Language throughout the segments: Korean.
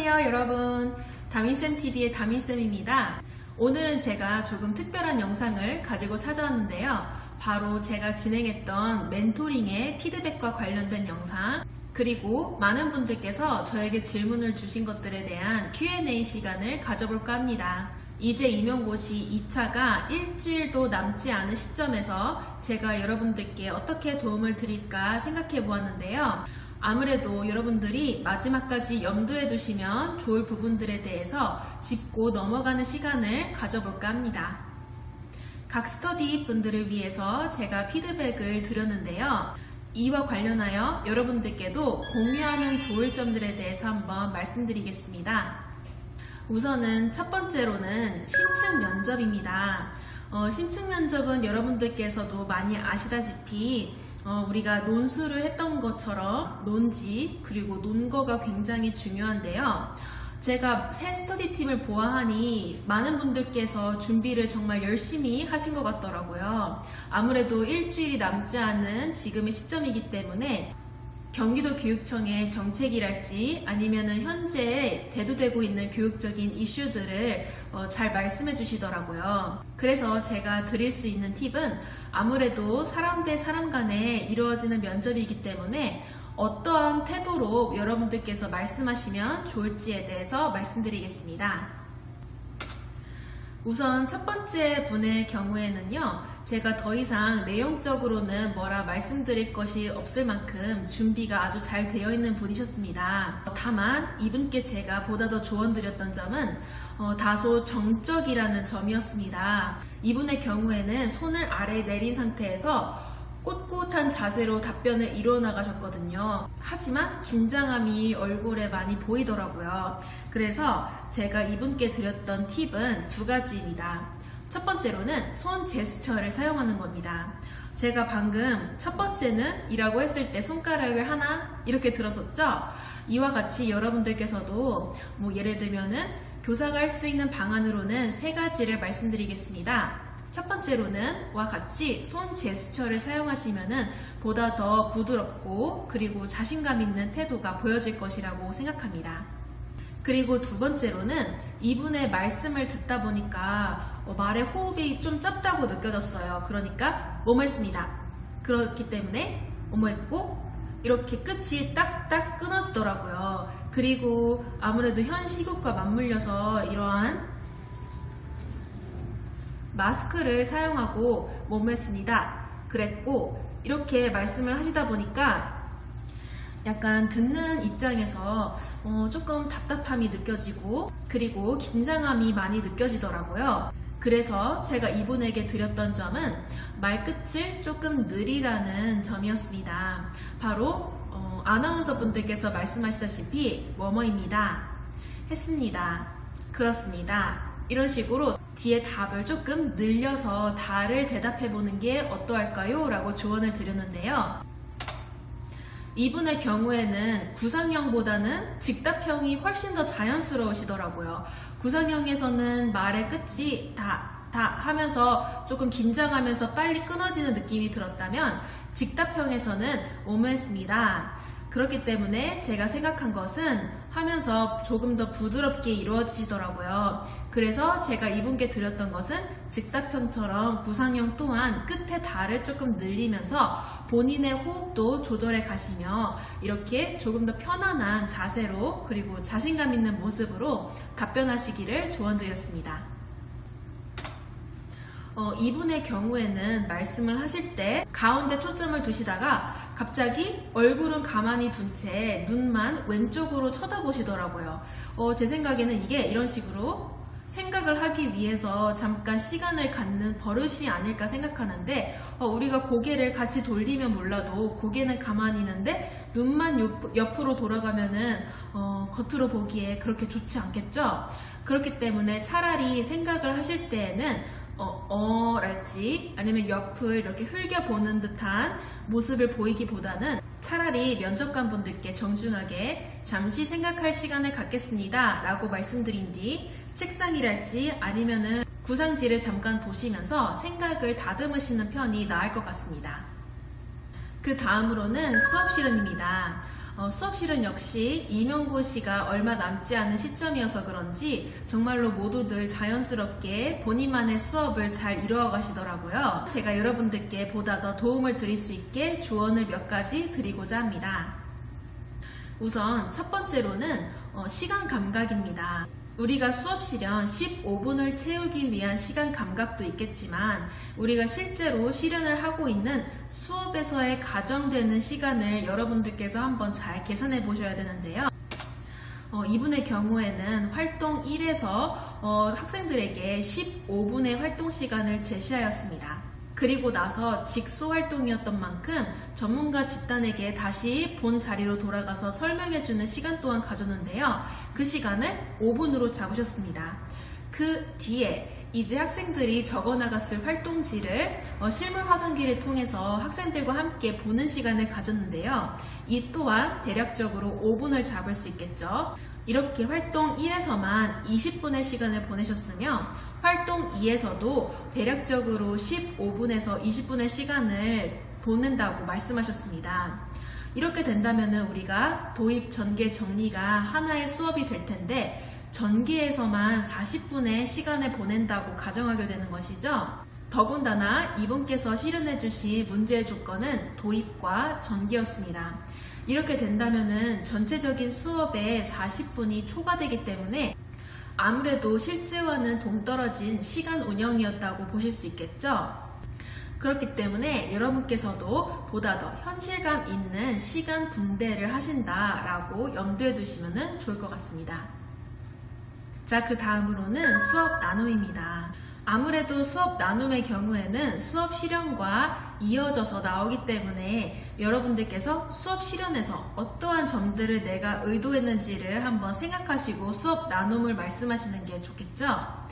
안녕하세요, 여러분. 다민쌤TV의 다민쌤입니다. 오늘은 제가 조금 특별한 영상을 가지고 찾아왔는데요. 바로 제가 진행했던 멘토링의 피드백과 관련된 영상, 그리고 많은 분들께서 저에게 질문을 주신 것들에 대한 Q&A 시간을 가져볼까 합니다. 이제 임용고시 2차가 일주일도 남지 않은 시점에서 제가 여러분들께 어떻게 도움을 드릴까 생각해 보았는데요. 아무래도 여러분들이 마지막까지 염두에 두시면 좋을 부분들에 대해서 짚고 넘어가는 시간을 가져볼까 합니다. 각 스터디 분들을 위해서 제가 피드백을 드렸는데요. 이와 관련하여 여러분들께도 공유하면 좋을 점들에 대해서 한번 말씀드리겠습니다. 우선은 첫 번째로는 신층 면접입니다. 어, 신층 면접은 여러분들께서도 많이 아시다시피 어, 우리가 논술을 했던 것처럼 논지 그리고 논거가 굉장히 중요한데요. 제가 새 스터디 팀을 보아하니 많은 분들께서 준비를 정말 열심히 하신 것 같더라고요. 아무래도 일주일이 남지 않은 지금의 시점이기 때문에 경기도 교육청의 정책이랄지 아니면은 현재 대두되고 있는 교육적인 이슈들을 어, 잘 말씀해 주시더라고요. 그래서 제가 드릴 수 있는 팁은 아무래도 사람 대 사람 간에 이루어지는 면접이기 때문에 어떠한 태도로 여러분들께서 말씀하시면 좋을지에 대해서 말씀드리겠습니다. 우선 첫 번째 분의 경우에는요, 제가 더 이상 내용적으로는 뭐라 말씀드릴 것이 없을 만큼 준비가 아주 잘 되어 있는 분이셨습니다. 다만 이분께 제가 보다 더 조언드렸던 점은 어, 다소 정적이라는 점이었습니다. 이분의 경우에는 손을 아래 내린 상태에서 꼿꼿한 자세로 답변을 이뤄나가셨거든요. 하지만 긴장함이 얼굴에 많이 보이더라고요. 그래서 제가 이분께 드렸던 팁은 두 가지입니다. 첫 번째로는 손 제스처를 사용하는 겁니다. 제가 방금 첫 번째는 이라고 했을 때 손가락을 하나 이렇게 들었었죠? 이와 같이 여러분들께서도 뭐 예를 들면은 교사가 할 수 있는 방안으로는 세 가지를 말씀드리겠습니다. 첫 번째로는 와 같이 손 제스처를 사용하시면은 보다 더 부드럽고 그리고 자신감 있는 태도가 보여질 것이라고 생각합니다. 그리고 두 번째로는 이분의 말씀을 듣다 보니까 어, 말의 호흡이 좀 짧다고 느껴졌어요. 그러니까 뭐뭐 했습니다. 그렇기 때문에 뭐뭐 했고 이렇게 끝이 딱딱 끊어지더라고요. 그리고 아무래도 현 시국과 맞물려서 이러한 마스크를 사용하고 몸했습니다. 그랬고 이렇게 말씀을 하시다 보니까 약간 듣는 입장에서 어, 조금 답답함이 느껴지고 그리고 긴장함이 많이 느껴지더라고요. 그래서 제가 이분에게 드렸던 점은 말끝을 조금 느리라는 점이었습니다. 바로 어, 아나운서 분들께서 말씀하시다시피 뭐뭐입니다. 했습니다. 그렇습니다. 이런 식으로 뒤에 답을 조금 늘려서 다를 대답해 보는 게 어떠할까요? 라고 조언을 드렸는데요. 이분의 경우에는 구상형보다는 직답형이 훨씬 더 자연스러우시더라고요. 구상형에서는 말의 끝이 다, 다 하면서 조금 긴장하면서 빨리 끊어지는 느낌이 들었다면 직답형에서는 오했습니다. 그렇기 때문에 제가 생각한 것은 하면서 조금 더 부드럽게 이루어지더라고요. 그래서 제가 이분께 드렸던 것은 직답형처럼 구상형 또한 끝에 달을 조금 늘리면서 본인의 호흡도 조절해 가시며 이렇게 조금 더 편안한 자세로 그리고 자신감 있는 모습으로 답변하시기를 조언드렸습니다. 어, 이분의 경우에는 말씀을 하실 때 가운데 초점을 두시다가 갑자기 얼굴은 가만히 둔 채 눈만 왼쪽으로 쳐다보시더라고요. 어, 제 생각에는 이게 이런 식으로 생각을 하기 위해서 잠깐 시간을 갖는 버릇이 아닐까 생각하는데 어, 우리가 고개를 같이 돌리면 몰라도 고개는 가만히 있는데 눈만 옆, 으로 돌아가면은 어, 겉으로 보기에 그렇게 좋지 않겠죠? 그렇기 때문에 차라리 생각을 하실 때에는 어, 어랄지 아니면 옆을 이렇게 흘겨보는 듯한 모습을 보이기보다는 차라리 면접관 분들께 정중하게 잠시 생각할 시간을 갖겠습니다 라고 말씀드린 뒤 책상이랄지 아니면은 구상지를 잠깐 보시면서 생각을 다듬으시는 편이 나을 것 같습니다. 그 다음으로는 수업 실현입니다. 어, 수업실은 역시 임용고시가 얼마 남지 않은 시점이어서 그런지 정말로 모두들 자연스럽게 본인만의 수업을 잘 이루어 가시더라고요. 제가 여러분들께 보다 더 도움을 드릴 수 있게 조언을 몇 가지 드리고자 합니다. 우선 첫 번째로는 어, 시간 감각입니다. 우리가 수업 실현 15분을 채우기 위한 시간 감각도 있겠지만 우리가 실제로 실현을 하고 있는 수업에서의 가정되는 시간을 여러분들께서 한번 잘 계산해 보셔야 되는데요. 어, 이분의 경우에는 활동 1에서 어, 학생들에게 15분의 활동 시간을 제시하였습니다. 그리고 나서 직소 활동이었던 만큼 전문가 집단에게 다시 본 자리로 돌아가서 설명해주는 시간 또한 가졌는데요. 그 시간을 5분으로 잡으셨습니다. 그 뒤에 이제 학생들이 적어 나갔을 활동지를 어, 실물 화상기를 통해서 학생들과 함께 보는 시간을 가졌는데요. 이 또한 대략적으로 5분을 잡을 수 있겠죠. 이렇게 활동 1에서만 20분의 시간을 보내셨으며 활동 2에서도 대략적으로 15분에서 20분의 시간을 보낸다고 말씀하셨습니다. 이렇게 된다면 우리가 도입 전개 정리가 하나의 수업이 될 텐데 전기에서만 40분의 시간을 보낸다고 가정하게 되는 것이죠. 더군다나 이분께서 실현해 주신 문제의 조건은 도입과 전기였습니다. 이렇게 된다면 전체적인 수업에 40분이 초과되기 때문에 아무래도 실제와는 동떨어진 시간 운영이었다고 보실 수 있겠죠. 그렇기 때문에 여러분께서도 보다 더 현실감 있는 시간 분배를 하신다라고 염두에 두시면 좋을 것 같습니다. 자, 그 다음으로는 수업 나눔입니다. 아무래도 수업 나눔의 경우에는 수업 실현과 이어져서 나오기 때문에 여러분들께서 수업 실현에서 어떠한 점들을 내가 의도했는지를 한번 생각하시고 수업 나눔을 말씀하시는 게 좋겠죠?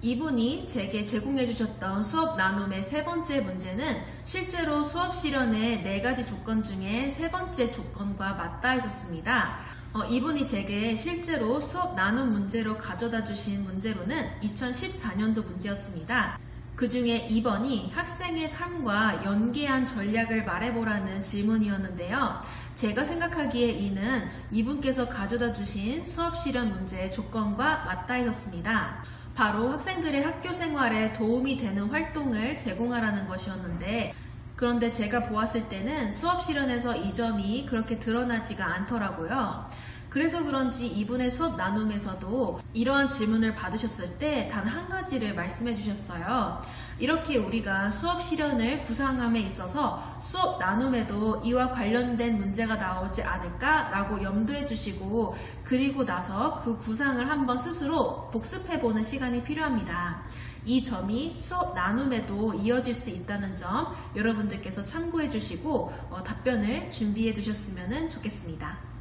이분이 제게 제공해 주셨던 수업 나눔의 세 번째 문제는 실제로 수업 실현의 네 가지 조건 중에 세 번째 조건과 맞닿아 있었습니다. 어, 이분이 제게 실제로 수업 나눔 문제로 가져다 주신 문제로는 2014년도 문제였습니다. 그 중에 2번이 학생의 삶과 연계한 전략을 말해보라는 질문이었는데요. 제가 생각하기에 이는 이분께서 가져다 주신 수업 실현 문제의 조건과 맞닿아 있었습니다. 바로 학생들의 학교 생활에 도움이 되는 활동을 제공하라는 것이었는데 그런데 제가 보았을 때는 수업 실현에서 이 점이 그렇게 드러나지가 않더라고요. 그래서 그런지 이분의 수업 나눔에서도 이러한 질문을 받으셨을 때 단 한 가지를 말씀해 주셨어요. 이렇게 우리가 수업 실현을 구상함에 있어서 수업 나눔에도 이와 관련된 문제가 나오지 않을까라고 염두해 주시고 그리고 나서 그 구상을 한번 스스로 복습해 보는 시간이 필요합니다. 이 점이 수업 나눔에도 이어질 수 있다는 점 여러분들께서 참고해 주시고 어, 답변을 준비해 두셨으면 좋겠습니다.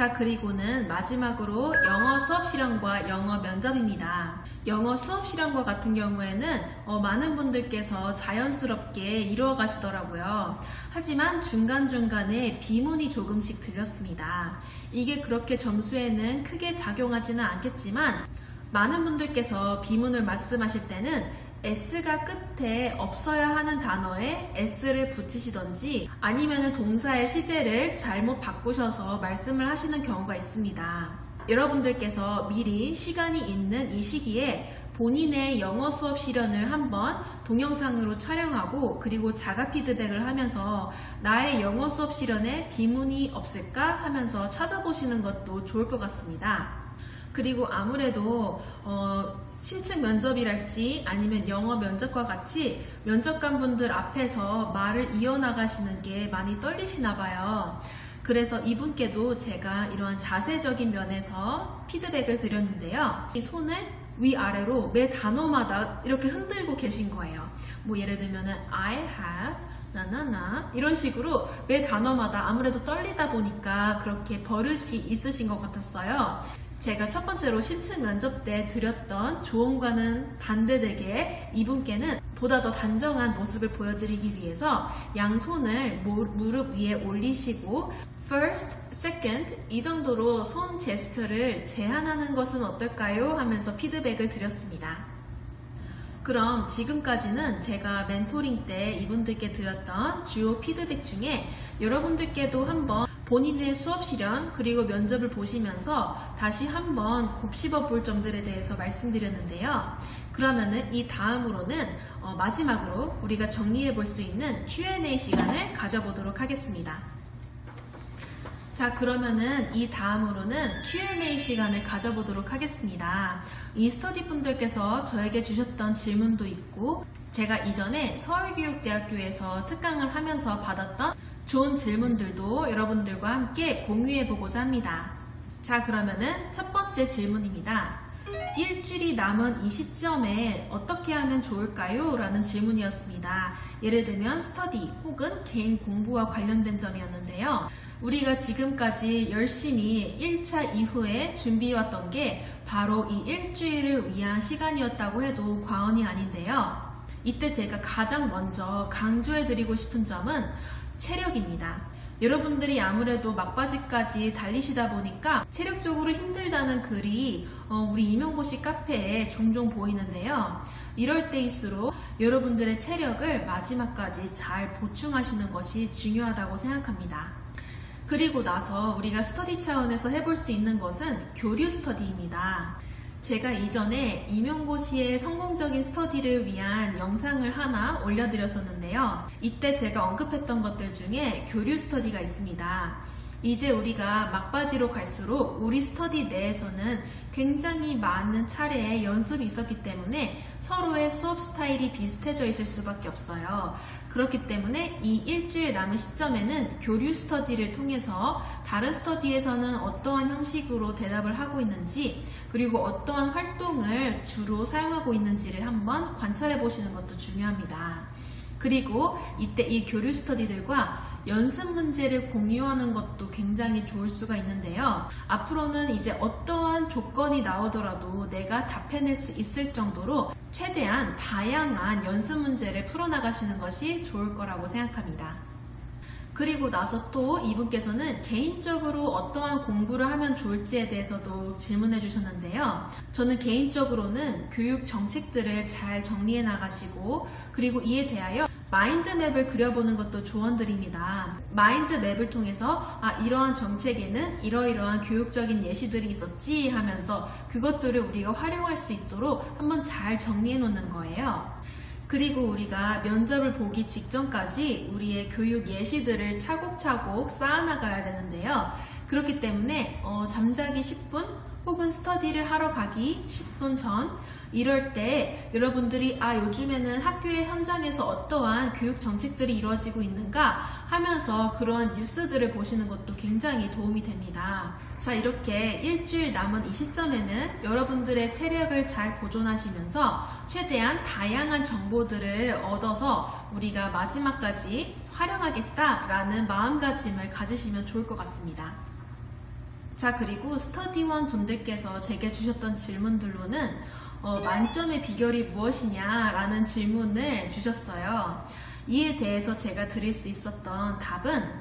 자, 그리고는 마지막으로 영어 수업 실현과 영어 면접입니다. 영어 수업 실현과 같은 경우에는 어, 많은 분들께서 자연스럽게 이루어 가시더라고요. 하지만 중간중간에 비문이 조금씩 들렸습니다. 이게 그렇게 점수에는 크게 작용하지는 않겠지만 많은 분들께서 비문을 말씀하실 때는 S가 끝에 없어야 하는 단어에 S를 붙이시던지 아니면 동사의 시제를 잘못 바꾸셔서 말씀을 하시는 경우가 있습니다. 여러분들께서 미리 시간이 있는 이 시기에 본인의 영어 수업 실현을 한번 동영상으로 촬영하고 그리고 자가 피드백을 하면서 나의 영어 수업 실현에 비문이 없을까 하면서 찾아보시는 것도 좋을 것 같습니다. 그리고 아무래도 어, 심층 면접이랄지 아니면 영어 면접과 같이 면접관 분들 앞에서 말을 이어나가시는 게 많이 떨리시나 봐요. 그래서 이분께도 제가 이러한 자세적인 면에서 피드백을 드렸는데요. 이 손을 위아래로 매 단어마다 이렇게 흔들고 계신 거예요. 뭐 예를 들면 은 I have 나나나 이런 식으로 매 단어마다 아무래도 떨리다 보니까 그렇게 버릇이 있으신 것 같았어요. 제가 첫 번째로 심층 면접 때 드렸던 조언과는 반대되게 이분께는 보다 더 단정한 모습을 보여드리기 위해서 양손을 무릎 위에 올리시고 first, second 이 정도로 손 제스처를 제한하는 것은 어떨까요? 하면서 피드백을 드렸습니다. 그럼 지금까지는 제가 멘토링 때 이분들께 드렸던 주요 피드백 중에 여러분들께도 한번 본인의 수업 실현 그리고 면접을 보시면서 다시 한번 곱씹어 볼 점들에 대해서 말씀드렸는데요. 그러면은 이 다음으로는 어, 마지막으로 우리가 정리해 볼 수 있는 Q&A 시간을 가져보도록 하겠습니다. 자, 그러면은 이 다음으로는 Q&A 시간을 가져보도록 하겠습니다. 이 스터디 분들께서 저에게 주셨던 질문도 있고, 제가 이전에 서울교육대학교에서 특강을 하면서 받았던 좋은 질문들도 여러분들과 함께 공유해 보고자 합니다. 자, 그러면은 첫 번째 질문입니다. 일주일이 남은 이 시점에 어떻게 하면 좋을까요? 라는 질문이었습니다. 예를 들면 스터디 혹은 개인 공부와 관련된 점이었는데요. 우리가 지금까지 열심히 1차 이후에 준비해왔던 게 바로 이 일주일을 위한 시간이었다고 해도 과언이 아닌데요. 이때 제가 가장 먼저 강조해드리고 싶은 점은 체력입니다. 여러분들이 아무래도 막바지까지 달리시다 보니까 체력적으로 힘들다는 글이 어, 우리 임용고시 카페에 종종 보이는데요. 이럴 때일수록 여러분들의 체력을 마지막까지 잘 보충하시는 것이 중요하다고 생각합니다. 그리고 나서 우리가 스터디 차원에서 해볼 수 있는 것은 교류 스터디입니다. 제가 이전에 임용고시의 성공적인 스터디를 위한 영상을 하나 올려드렸었는데요. 이때 제가 언급했던 것들 중에 교류 스터디가 있습니다. 이제 우리가 막바지로 갈수록 우리 스터디 내에서는 굉장히 많은 차례의 연습이 있었기 때문에 서로의 수업 스타일이 비슷해져 있을 수밖에 없어요. 그렇기 때문에 이 일주일 남은 시점에는 교류 스터디를 통해서 다른 스터디에서는 어떠한 형식으로 대답을 하고 있는지 그리고 어떠한 활동을 주로 사용하고 있는지를 한번 관찰해 보시는 것도 중요합니다. 그리고 이때 이 교류 스터디들과 연습 문제를 공유하는 것도 굉장히 좋을 수가 있는데요. 앞으로는 이제 어떠한 조건이 나오더라도 내가 답해낼 수 있을 정도로 최대한 다양한 연습 문제를 풀어나가시는 것이 좋을 거라고 생각합니다. 그리고 나서 또 이분께서는 개인적으로 어떠한 공부를 하면 좋을지에 대해서도 질문해 주셨는데요. 저는 개인적으로는 교육 정책들을 잘 정리해 나가시고 그리고 이에 대하여 마인드맵을 그려보는 것도 조언드립니다. 마인드맵을 통해서 아 이러한 정책에는 이러이러한 교육적인 예시들이 있었지 하면서 그것들을 우리가 활용할 수 있도록 한번 잘 정리해 놓는 거예요. 그리고 우리가 면접을 보기 직전까지 우리의 교육 예시들을 차곡차곡 쌓아나가야 되는데요. 그렇기 때문에 어, 잠자기 10분 혹은 스터디를 하러 가기 10분 전 이럴 때 여러분들이 아 요즘에는 학교의 현장에서 어떠한 교육 정책들이 이루어지고 있는가 하면서 그러한 뉴스들을 보시는 것도 굉장히 도움이 됩니다. 자 이렇게 일주일 남은 이 시점에는 여러분들의 체력을 잘 보존하시면서 최대한 다양한 정보들을 얻어서 우리가 마지막까지 활용하겠다라는 마음가짐을 가지시면 좋을 것 같습니다. 자, 그리고 스터디원 분들께서 제게 주셨던 질문들로는 어, 만점의 비결이 무엇이냐라는 질문을 주셨어요. 이에 대해서 제가 드릴 수 있었던 답은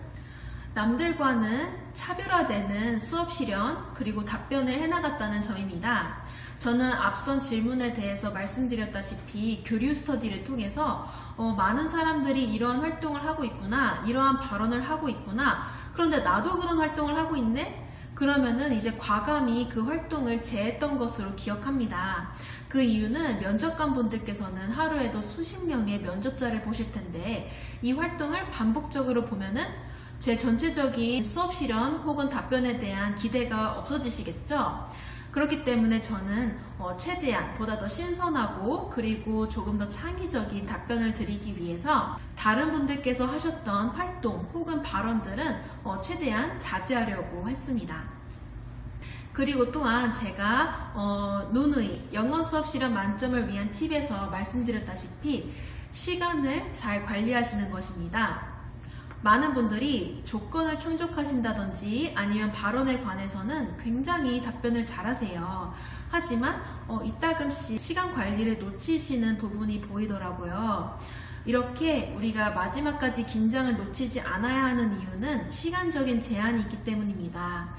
남들과는 차별화되는 수업 실현 그리고 답변을 해나갔다는 점입니다. 저는 앞선 질문에 대해서 말씀드렸다시피 교류 스터디를 통해서 어, 많은 사람들이 이러한 활동을 하고 있구나, 이러한 발언을 하고 있구나. 그런데 나도 그런 활동을 하고 있네? 그러면은 이제 과감히 그 활동을 재했던 것으로 기억합니다. 그 이유는 면접관 분들께서는 하루에도 수십 명의 면접자를 보실 텐데 이 활동을 반복적으로 보면은 제 전체적인 수업 실현 혹은 답변에 대한 기대가 없어지시겠죠? 그렇기 때문에 저는 어, 최대한 보다 더 신선하고 그리고 조금 더 창의적인 답변을 드리기 위해서 다른 분들께서 하셨던 활동 혹은 발언들은 어, 최대한 자제하려고 했습니다. 그리고 또한 제가 어, 누누이 영어 수업 실현 만점을 위한 팁에서 말씀드렸다시피 시간을 잘 관리하시는 것입니다. 많은 분들이 조건을 충족하신다든지 아니면 발언에 관해서는 굉장히 답변을 잘하세요. 하지만 어, 이따금씩 시간 관리를 놓치시는 부분이 보이더라고요. 이렇게 우리가 마지막까지 긴장을 놓치지 않아야 하는 이유는 시간적인 제한이 있기 때문입니다.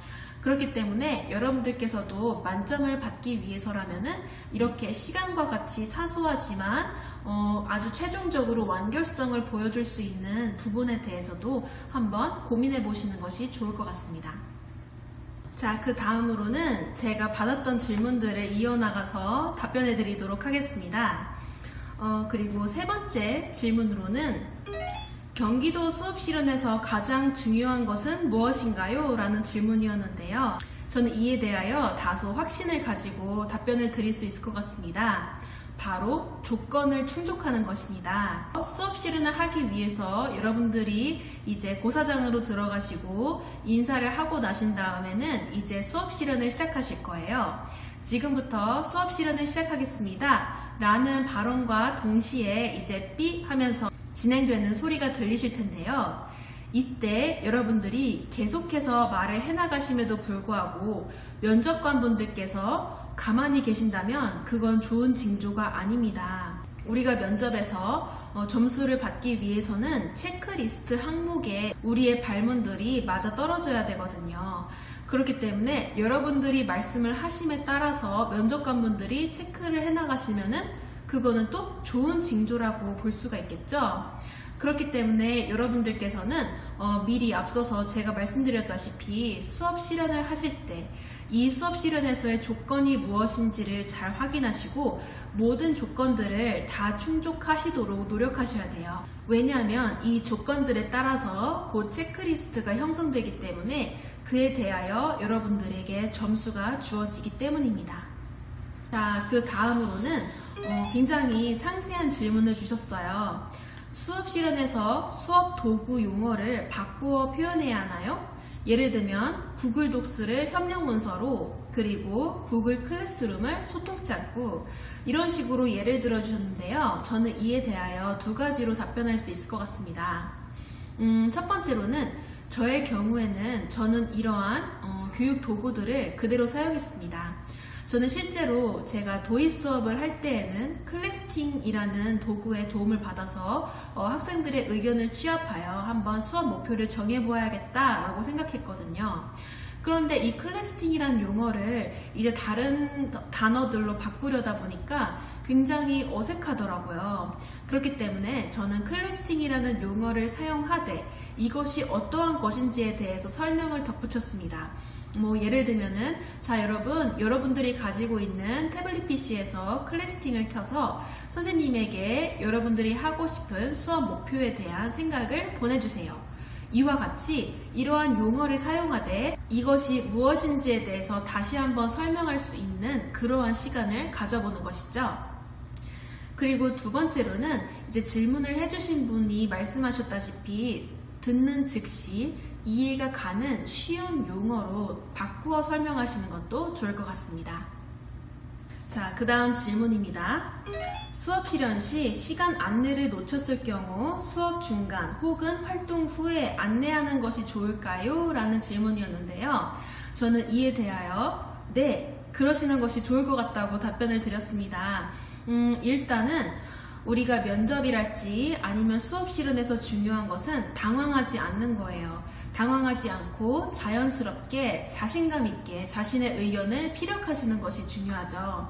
그렇기 때문에 여러분들께서도 만점을 받기 위해서라면은 이렇게 시간과 같이 사소하지만 어, 아주 최종적으로 완결성을 보여줄 수 있는 부분에 대해서도 한번 고민해 보시는 것이 좋을 것 같습니다. 자, 그 다음으로는 제가 받았던 질문들을 이어나가서 답변해 드리도록 하겠습니다. 어, 그리고 세 번째 질문으로는 경기도 수업 실현에서 가장 중요한 것은 무엇인가요? 라는 질문이었는데요. 저는 이에 대하여 다소 확신을 가지고 답변을 드릴 수 있을 것 같습니다. 바로 조건을 충족하는 것입니다. 수업 실현을 하기 위해서 여러분들이 이제 고사장으로 들어가시고 인사를 하고 나신 다음에는 이제 수업 실현을 시작하실 거예요. 지금부터 수업 실현을 시작하겠습니다. 라는 발언과 동시에 이제 삐 하면서 진행되는 소리가 들리실 텐데요. 이때 여러분들이 계속해서 말을 해나가심에도 불구하고 면접관 분들께서 가만히 계신다면 그건 좋은 징조가 아닙니다. 우리가 면접에서 어, 점수를 받기 위해서는 체크리스트 항목에 우리의 발문들이 맞아 떨어져야 되거든요. 그렇기 때문에 여러분들이 말씀을 하심에 따라서 면접관 분들이 체크를 해나가시면은 그거는 또 좋은 징조라고 볼 수가 있겠죠. 그렇기 때문에 여러분들께서는 어, 미리 앞서서 제가 말씀드렸다시피 수업 실현을 하실 때 이 수업 실현에서의 조건이 무엇인지를 잘 확인하시고 모든 조건들을 다 충족하시도록 노력하셔야 돼요. 왜냐하면 이 조건들에 따라서 그 체크리스트가 형성되기 때문에 그에 대하여 여러분들에게 점수가 주어지기 때문입니다. 자, 그 다음으로는 어, 굉장히 상세한 질문을 주셨어요. 수업 실현에서 수업 도구 용어를 바꾸어 표현해야 하나요? 예를 들면 구글 독스를 협력 문서로 그리고 구글 클래스룸을 소통 창구 이런 식으로 예를 들어 주셨는데요. 저는 이에 대하여 두 가지로 답변할 수 있을 것 같습니다. 음, 첫 번째로는 저의 경우에는 저는 이러한 어, 교육 도구들을 그대로 사용했습니다. 저는 실제로 제가 도입 수업을 할 때에는 클래스팅이라는 도구의 도움을 받아서 어, 학생들의 의견을 취합하여 한번 수업 목표를 정해보아야겠다라고 생각했거든요. 그런데 이 클래스팅이라는 용어를 이제 다른 단어들로 바꾸려다 보니까 굉장히 어색하더라고요. 그렇기 때문에 저는 클래스팅이라는 용어를 사용하되 이것이 어떠한 것인지에 대해서 설명을 덧붙였습니다. 뭐 예를 들면은 자 여러분 여러분들이 가지고 있는 태블릿 PC에서 클래스팅을 켜서 선생님에게 여러분들이 하고 싶은 수업 목표에 대한 생각을 보내주세요. 이와 같이 이러한 용어를 사용하되 이것이 무엇인지에 대해서 다시 한번 설명할 수 있는 그러한 시간을 가져보는 것이죠. 그리고 두 번째로는 이제 질문을 해주신 분이 말씀하셨다시피 듣는 즉시 이해가 가는 쉬운 용어로 바꾸어 설명하시는 것도 좋을 것 같습니다. 자, 그 다음 질문입니다. 수업 실현 시 시간 안내를 놓쳤을 경우 수업 중간 혹은 활동 후에 안내하는 것이 좋을까요? 라는 질문이었는데요. 저는 이에 대하여 네, 그러시는 것이 좋을 것 같다고 답변을 드렸습니다. 음, 일단은 우리가 면접이랄지 아니면 수업 실현에서 중요한 것은 당황하지 않는 거예요. 당황하지 않고 자연스럽게 자신감 있게 자신의 의견을 피력하시는 것이 중요하죠.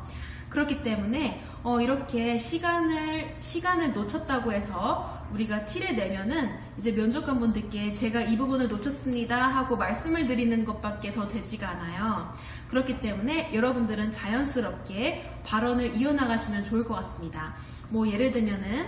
그렇기 때문에 어, 이렇게 시간을 시간을 놓쳤다고 해서 우리가 티를 내면은 이제 면접관 분들께 제가 이 부분을 놓쳤습니다 하고 말씀을 드리는 것밖에 더 되지가 않아요. 그렇기 때문에 여러분들은 자연스럽게 발언을 이어나가시면 좋을 것 같습니다. 뭐 예를 들면은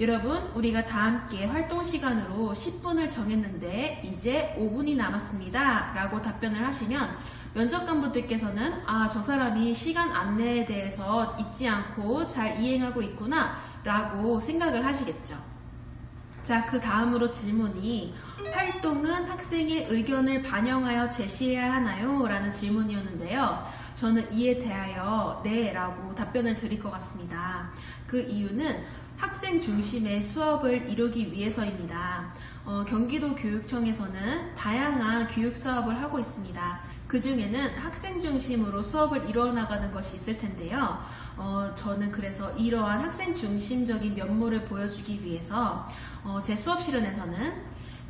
여러분 우리가 다 함께 활동 시간으로 10분을 정했는데 이제 5분이 남았습니다. 라고 답변을 하시면 면접관 분들께서는 아 저 사람이 시간 안내에 대해서 잊지 않고 잘 이행하고 있구나. 라고 생각을 하시겠죠 자, 그 다음으로 질문이 활동은 학생의 의견을 반영하여 제시해야 하나요? 라는 질문이었는데요. 저는 이에 대하여 네 라고 답변을 드릴 것 같습니다. 그 이유는 학생 중심의 수업을 이루기 위해서입니다. 어, 경기도 교육청에서는 다양한 교육 사업을 하고 있습니다. 그 중에는 학생 중심으로 수업을 이루어나가는 것이 있을 텐데요. 어, 저는 그래서 이러한 학생 중심적인 면모를 보여주기 위해서 어, 제 수업 실현에서는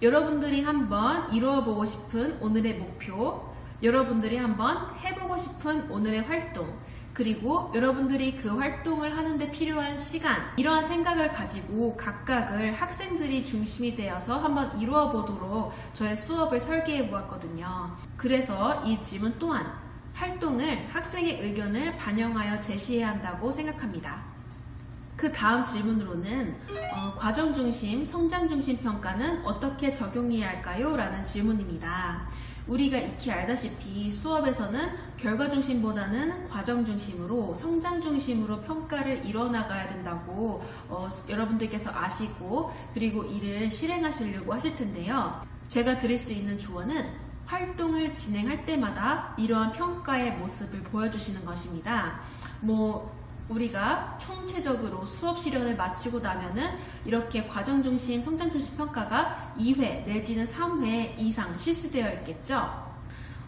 여러분들이 한번 이루어보고 싶은 오늘의 목표, 여러분들이 한번 해보고 싶은 오늘의 활동, 그리고 여러분들이 그 활동을 하는데 필요한 시간, 이러한 생각을 가지고 각각을 학생들이 중심이 되어서 한번 이루어 보도록 저의 수업을 설계해 보았거든요. 그래서 이 질문 또한 활동을 학생의 의견을 반영하여 제시해야 한다고 생각합니다. 그 다음 질문으로는 어, 과정 중심, 성장 중심 평가는 어떻게 적용해야 할까요? 라는 질문입니다. 우리가 익히 알다시피 수업에서는 결과 중심보다는 과정 중심으로 성장 중심으로 평가를 이뤄나가야 된다고 어, 여러분들께서 아시고 그리고 이를 실행하시려고 하실 텐데요. 제가 드릴 수 있는 조언은 활동을 진행할 때마다 이러한 평가의 모습을 보여주시는 것입니다. 뭐 우리가 총체적으로 수업 실현을 마치고 나면은 이렇게 과정 중심, 성장 중심 평가가 2회 내지는 3회 이상 실시되어 있겠죠.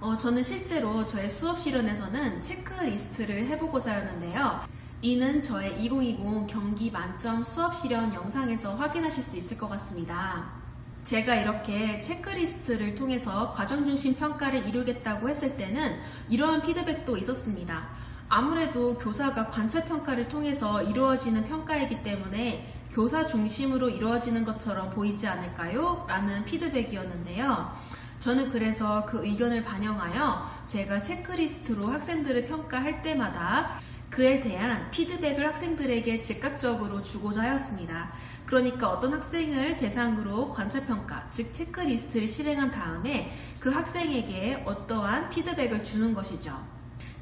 어, 저는 실제로 저의 수업 실현에서는 체크리스트를 해보고자 하였는데요. 이는 저의 2020 경기 만점 수업 실현 영상에서 확인하실 수 있을 것 같습니다. 제가 이렇게 체크리스트를 통해서 과정 중심 평가를 이루겠다고 했을 때는 이러한 피드백도 있었습니다. 아무래도 교사가 관찰 평가를 통해서 이루어지는 평가이기 때문에 교사 중심으로 이루어지는 것처럼 보이지 않을까요? 라는 피드백이었는데요. 저는 그래서 그 의견을 반영하여 제가 체크리스트로 학생들을 평가할 때마다 그에 대한 피드백을 학생들에게 즉각적으로 주고자 하였습니다. 그러니까 어떤 학생을 대상으로 관찰평가, 즉 체크리스트를 실행한 다음에 그 학생에게 어떠한 피드백을 주는 것이죠.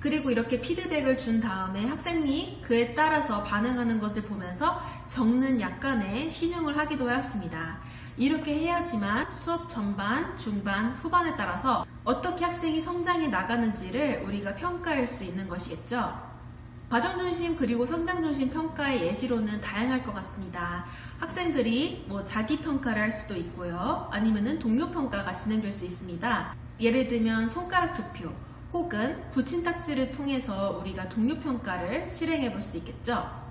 그리고 이렇게 피드백을 준 다음에 학생이 그에 따라서 반응하는 것을 보면서 적는 약간의 신용을 하기도 하였습니다. 이렇게 해야지만 수업 전반, 중반, 후반에 따라서 어떻게 학생이 성장해 나가는지를 우리가 평가할 수 있는 것이겠죠. 과정 중심 그리고 성장 중심 평가의 예시로는 다양할 것 같습니다. 학생들이 뭐 자기 평가를 할 수도 있고요. 아니면은 동료 평가가 진행될 수 있습니다. 예를 들면 손가락 투표 혹은 붙인 딱지를 통해서 우리가 동료 평가를 실행해 볼 수 있겠죠.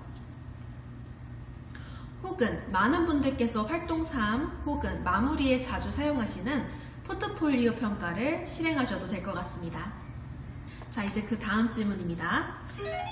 혹은 많은 분들께서 활동 3 혹은 마무리에 자주 사용하시는 포트폴리오 평가를 실행하셔도 될 것 같습니다. 자, 이제 그 다음 질문입니다.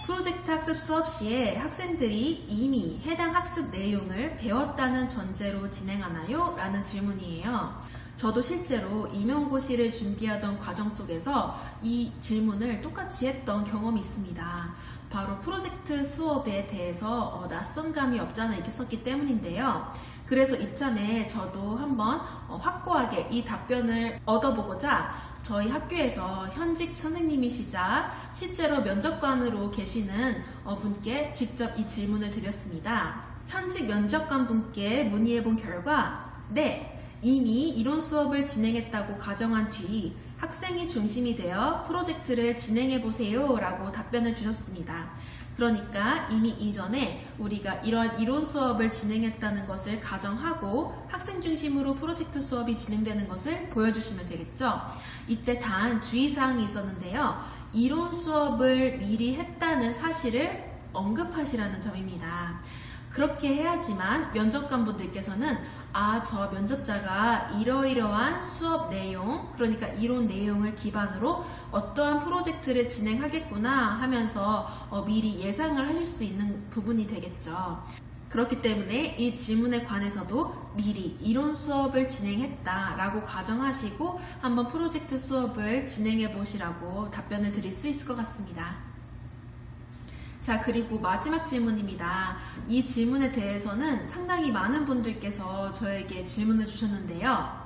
프로젝트 학습 수업 시에 학생들이 이미 해당 학습 내용을 배웠다는 전제로 진행하나요? 라는 질문이에요. 저도 실제로 임용고시를 준비하던 과정 속에서 이 질문을 똑같이 했던 경험이 있습니다. 바로 프로젝트 수업에 대해서 어, 낯선 감이 없지 않아 있었기 때문인데요. 그래서 이참에 저도 한번 어, 확고하게 이 답변을 얻어보고자 저희 학교에서 현직 선생님이시자 실제로 면접관으로 계시는 어, 분께 직접 이 질문을 드렸습니다. 현직 면접관 분께 문의해 본 결과, 네, 이미 이론 수업을 진행했다고 가정한 뒤 학생이 중심이 되어 프로젝트를 진행해 보세요 라고 답변을 주셨습니다. 그러니까 이미 이전에 우리가 이러한 이론 수업을 진행했다는 것을 가정하고 학생 중심으로 프로젝트 수업이 진행되는 것을 보여주시면 되겠죠. 이때 단 주의사항이 있었는데요. 이론 수업을 미리 했다는 사실을 언급하시라는 점입니다. 그렇게 해야지만 면접관 분들께서는 아, 저 면접자가 이러이러한 수업 내용, 그러니까 이론 내용을 기반으로 어떠한 프로젝트를 진행하겠구나 하면서 어, 미리 예상을 하실 수 있는 부분이 되겠죠. 그렇기 때문에 이 질문에 관해서도 미리 이론 수업을 진행했다라고 가정하시고 한번 프로젝트 수업을 진행해 보시라고 답변을 드릴 수 있을 것 같습니다. 자, 그리고 마지막 질문입니다. 이 질문에 대해서는 상당히 많은 분들께서 저에게 질문을 주셨는데요.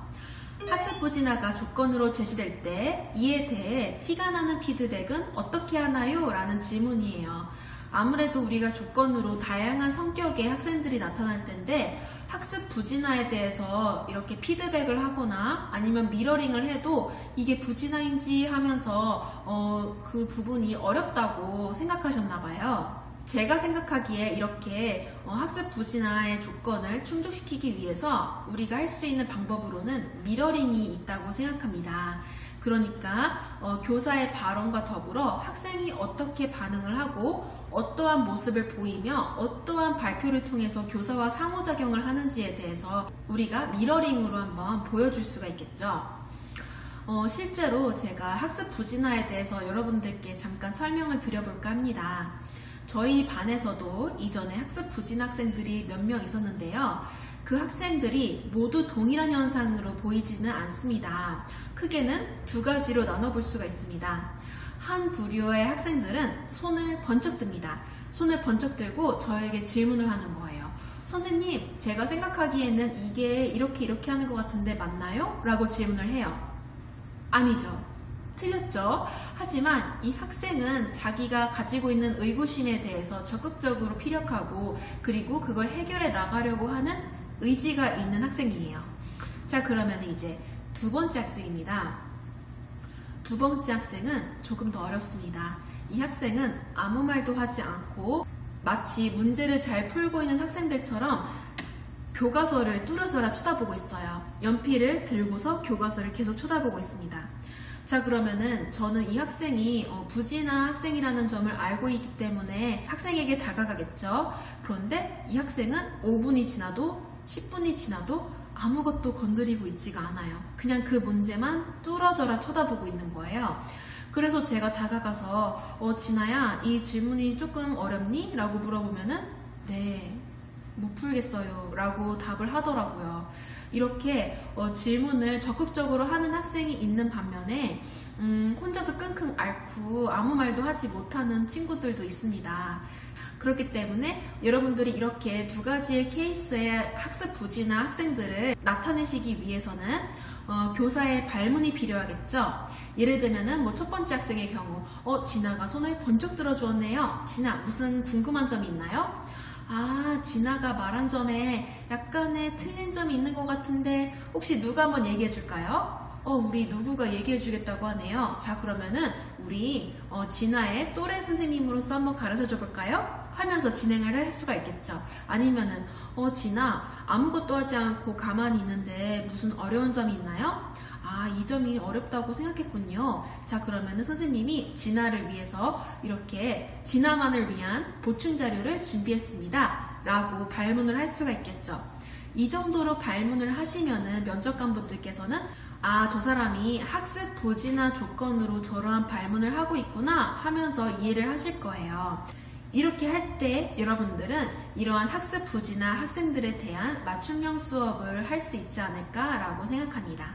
학습 부 진화가 조건으로 제시될 때 이에 대해 티가 나는 피드백은 어떻게 하나요? 라는 질문이에요. 아무래도 우리가 조건으로 다양한 성격의 학생들이 나타날 텐데 학습 부진화에 대해서 이렇게 피드백을 하거나 아니면 미러링을 해도 이게 부진화인지 하면서 어, 그 부분이 어렵다고 생각하셨나 봐요. 제가 생각하기에 이렇게 어, 학습 부진화의 조건을 충족시키기 위해서 우리가 할 수 있는 방법으로는 미러링이 있다고 생각합니다. 그러니까 어, 교사의 발언과 더불어 학생이 어떻게 반응을 하고 어떠한 모습을 보이며 어떠한 발표를 통해서 교사와 상호작용을 하는지에 대해서 우리가 미러링으로 한번 보여줄 수가 있겠죠. 어, 실제로 제가 학습 부진화에 대해서 여러분들께 잠깐 설명을 드려볼까 합니다. 저희 반에서도 이전에 학습 부진 학생들이 몇 명 있었는데요. 그 학생들이 모두 동일한 현상으로 보이지는 않습니다. 크게는 두 가지로 나눠볼 수가 있습니다. 한 부류의 학생들은 손을 번쩍 듭니다. 손을 번쩍 들고 저에게 질문을 하는 거예요. 선생님, 제가 생각하기에는 이게 이렇게 이렇게 하는 것 같은데 맞나요? 라고 질문을 해요. 아니죠. 틀렸죠. 하지만 이 학생은 자기가 가지고 있는 의구심에 대해서 적극적으로 피력하고 그리고 그걸 해결해 나가려고 하는 의지가 있는 학생이에요. 자, 그러면 이제 두 번째 학생입니다. 두 번째 학생은 조금 더 어렵습니다. 이 학생은 아무 말도 하지 않고 마치 문제를 잘 풀고 있는 학생들처럼 교과서를 뚫어져라 쳐다보고 있어요. 연필을 들고서 교과서를 계속 쳐다보고 있습니다. 자, 그러면은 저는 이 학생이 어, 부진한 학생이라는 점을 알고 있기 때문에 학생에게 다가가겠죠. 그런데 이 학생은 5분이 지나도 10분이 지나도 아무것도 건드리고 있지가 않아요. 그냥 그 문제만 뚫어져라 쳐다보고 있는 거예요. 그래서 제가 다가가서 어 진아야 이 질문이 조금 어렵니? 라고 물어보면은 네. 못 풀겠어요. 라고 답을 하더라고요. 이렇게 어, 질문을 적극적으로 하는 학생이 있는 반면에 음, 혼자서 끙끙 앓고 아무 말도 하지 못하는 친구들도 있습니다. 그렇기 때문에 여러분들이 이렇게 두 가지의 케이스의 학습 부진한 학생들을 나타내시기 위해서는 어, 교사의 발문이 필요하겠죠. 예를 들면은 뭐 첫 번째 학생의 경우, 어, 진아가 손을 번쩍 들어주었네요. 진아, 무슨 궁금한 점이 있나요? 아, 진아가 말한 점에 약간의 틀린 점이 있는 것 같은데 혹시 누가 한번 얘기해 줄까요? 어, 우리 누구가 얘기해 주겠다고 하네요. 자, 그러면은 우리 어, 진아의 또래 선생님으로서 한번 가르쳐 줘 볼까요? 하면서 진행을 할 수가 있겠죠. 아니면은 어, 진아 아무것도 하지 않고 가만히 있는데 무슨 어려운 점이 있나요? 아, 이 점이 어렵다고 생각했군요. 자, 그러면은 선생님이 진아를 위해서 이렇게 진아만을 위한 보충 자료를 준비했습니다. 라고 발문을 할 수가 있겠죠. 이 정도로 발문을 하시면은 면접관분들께서는 아, 저 사람이 학습 부진화 조건으로 저러한 발문을 하고 있구나 하면서 이해를 하실 거예요. 이렇게 할 때 여러분들은 이러한 학습 부진화 학생들에 대한 맞춤형 수업을 할 수 있지 않을까라고 생각합니다.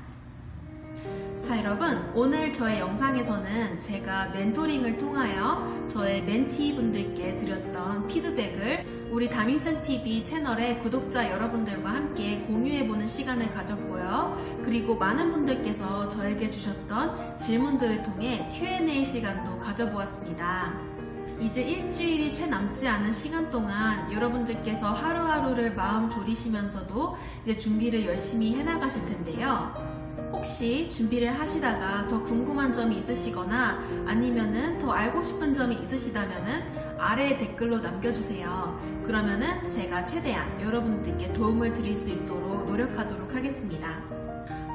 자, 여러분, 오늘 저의 영상에서는 제가 멘토링을 통하여 저의 멘티 분들께 드렸던 피드백을 우리 다민슨 TV 채널의 구독자 여러분들과 함께 공유해보는 시간을 가졌고요. 그리고 많은 분들께서 저에게 주셨던 질문들을 통해 Q&A 시간도 가져보았습니다. 이제 일주일이 채 남지 않은 시간 동안 여러분들께서 하루하루를 마음 졸이시면서도 이제 준비를 열심히 해나가실 텐데요. 혹시 준비를 하시다가 더 궁금한 점이 있으시거나 아니면은 더 알고 싶은 점이 있으시다면은 아래 댓글로 남겨주세요. 그러면은 제가 최대한 여러분들께 도움을 드릴 수 있도록 노력하도록 하겠습니다.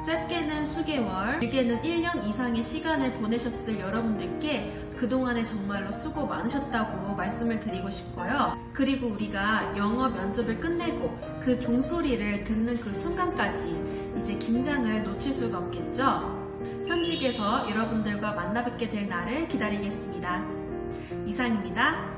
짧게는 수개월, 길게는 1년 이상의 시간을 보내셨을 여러분들께 그동안에 정말로 수고 많으셨다고 말씀을 드리고 싶고요. 그리고 우리가 영어 면접을 끝내고 그 종소리를 듣는 그 순간까지 이제 긴장을 놓칠 수가 없겠죠? 현직에서 여러분들과 만나 뵙게 될 날을 기다리겠습니다. 이상입니다.